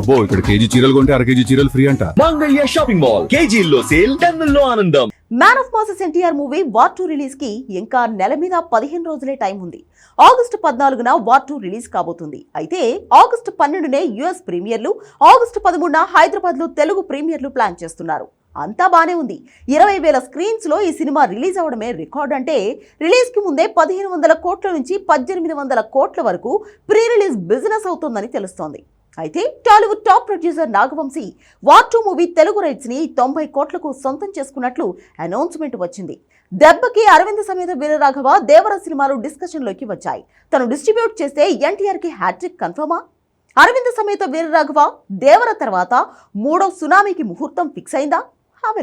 అబ్బో ఇక్కడ కేజీ చీరలు కొంటే అర కేజీ చీరలు ఫ్రీ అంట. Mangalya shopping mall. కేజీల్లో సేల్ టన్నుల్లో ఆనందం. Man of masses NTR movie war two రిలీజ్కి ఇంకా నెల మీద పదిహేను రోజులే టైం ఉంది. ఆగస్టు పద్నాలుగున వార్ టూ రిలీజ్ కాబోతుంది. అయితే ఆగస్టు పన్నెండునే యుఎస్ ప్రీమియర్లు ఆగస్టు పదమూడున హైదరాబాద్లో తెలుగు ప్రీమియర్లు ప్లాన్ చేస్తున్నారు. అంతా బానే ఉంది. ఇరవై వేల స్క్రీన్స్లో ఈ సినిమా రిలీజ్ అవడమే రికార్డ్ అంటే రిలీజ్కి ముందే పదిహేను వందల కోట్ల నుంచి పద్దెనిమిది వందల కోట్ల వరకు ప్రీ రిలీజ్ బిజినెస్ అవుతుందని తెలుస్తోంది. అయితే Tollywood top producer Nagavamsi war two movie Telugu రైట్స్ని తొంభై కోట్లకు సొంతం చేసుకున్నట్లు అనౌన్స్మెంట్ వచ్చింది. దెబ్బకి అరవింద్ సమేత వీరరాఘవ దేవర సినిమాలు డిస్కషన్లోకి వచ్చాయి. తను డిస్ట్రిబ్యూట్ చేస్తే ఎన్టీఆర్కి హ్యాట్రిక్ కన్ఫర్మా? అరవింద్ సమేత వీరరాఘవ దేవర తర్వాత మూడో సునామీకి ముహూర్తం ఫిక్స్ అయిందా? హావ్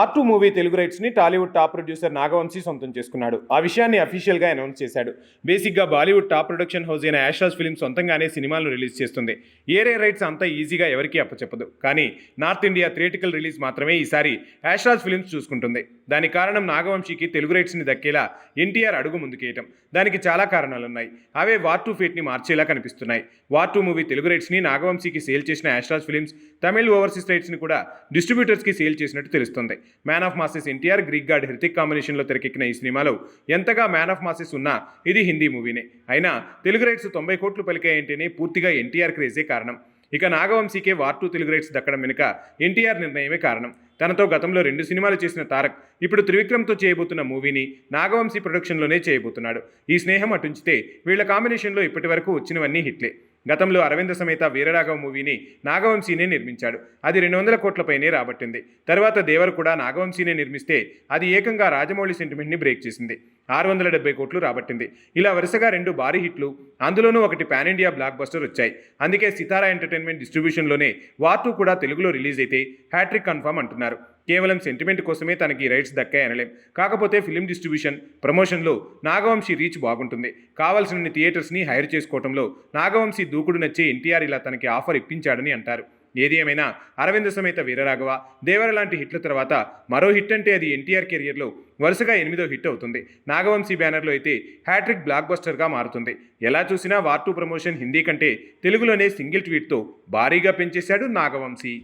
పార్ట్ టూ మూవీ తెలుగు రైట్స్ని టాలీవుడ్ టాప్ ప్రొడ్యూసర్ నాగవంశీ సొంతం చేసుకున్నాడు. ఆ విషయాన్ని అఫీషియల్గా అనౌన్స్ చేశాడు. బేసిక్గా బాలీవుడ్ టాప్ ప్రొడక్షన్ హౌస్ అయిన యాషాస్ ఫిలిం సొంతంగానే సినిమాలను రిలీజ్ చేస్తుంది. ఏరే రైట్స్ అంత ఈజీగా ఎవరికీ అప్పచెప్పదు. కానీ నార్త్ ఇండియా థియేటికల్ రిలీజ్ మాత్రమే ఈసారి యాషాస్ ఫిలిమ్స్ చూసుకుంటుంది. దాని కారణం నాగవంశీకి తెలుగు రైట్స్ని దక్కేలా ఎన్టీఆర్ అడుగు ముందుకేయటం. దానికి చాలా కారణాలున్నాయి. అవే వార్ టూ ఫేట్ని మార్చేలా కనిపిస్తున్నాయి. వార్ టూ మూవీ తెలుగు రైట్స్ని నాగవంశీకి సేల్ చేసిన యాష్రాజ్ ఫిల్మ్స్ తమిళ్ ఓవర్సీస్ రైట్స్ని కూడా డిస్ట్రిబ్యూటర్స్కి సేల్ చేసినట్టు తెలుస్తుంది. Man of masses NTR Greek god Hrithik కాంబినేషన్లో తెరకెక్కిన ఈ సినిమాలో ఎంతగా మ్యాన్ ఆఫ్ మాసెస్ ఉన్నా ఇది హిందీ మూవీనే. అయినా తెలుగు రైట్స్ తొంభై కోట్లు పలికాయంటేనే పూర్తిగా ఎన్టీఆర్ క్రేజే కారణం. ఇక నాగవంశీకే వార్ టూ తెలుగు రైట్స్ దక్కడం వెనుక ఎన్టీఆర్ నిర్ణయమే కారణం. తనతో గతంలో రెండు సినిమాలు చేసిన తారక్ ఇప్పుడు త్రివిక్రమ్తో చేయబోతున్న మూవీని నాగవంశీ ప్రొడక్షన్లోనే చేయబోతున్నాడు. ఈ స్నేహం అటుంచితే వీళ్ళ కాంబినేషన్లో ఇప్పటి వరకు వచ్చినవన్నీ హిట్లే. గతంలో అరవింద సమేత వీరరాఘవ మూవీని నాగవంశీనే నిర్మించాడు. అది రెండు వందల కోట్లపైనే రాబట్టింది. తర్వాత దేవర్ కూడా నాగవంశీనే నిర్మిస్తే అది ఏకంగా రాజమౌళి సెంటిమెంట్ని బ్రేక్ చేసింది. ఆరు వందల డెబ్బై కోట్లు రాబట్టింది. ఇలా వరుసగా రెండు భారీ హిట్లు అందులోనూ ఒకటి పాన్ ఇండియా బ్లాక్ బస్టర్ వచ్చాయి. అందుకే సితారా ఎంటర్టైన్మెంట్ డిస్ట్రిబ్యూషన్లోనే వార్ టూ కూడా తెలుగులో రిలీజ్ అయితే హ్యాట్రిక్ కన్ఫర్మ్ అంటున్నారు. కేవలం సెంటిమెంట్ కోసమే తనకి రైట్స్ దక్కాయనలేం కాకపోతే ఫిలిం డిస్ట్రిబ్యూషన్ ప్రమోషన్లో నాగవంశీ రీచ్ బాగుంటుంది. కావాల్సిన థియేటర్స్ని హైర్ చేసుకోవడంలో నాగవంశీ దూకుడు నచ్చే ఎన్టీఆర్ ఇలా తనకి ఆఫర్ ఇప్పించాడని అంటారు. ఏది ఏమైనా అరవింద సమేత వీరరాఘవ దేవర లాంటి హిట్ల తర్వాత మరో హిట్ అంటే అది ఎన్టీఆర్ కెరియర్లో వరుసగా ఎనిమిదో హిట్ అవుతుంది. నాగవంశీ బ్యానర్లో అయితే హ్యాట్రిక్ బ్లాక్ బస్టర్గా మారుతుంది. ఎలా చూసినా వార్ టూ ప్రమోషన్ హిందీ కంటే తెలుగులోనే సింగిల్ ట్వీట్తో భారీగా పెంచేశాడు నాగవంశీ.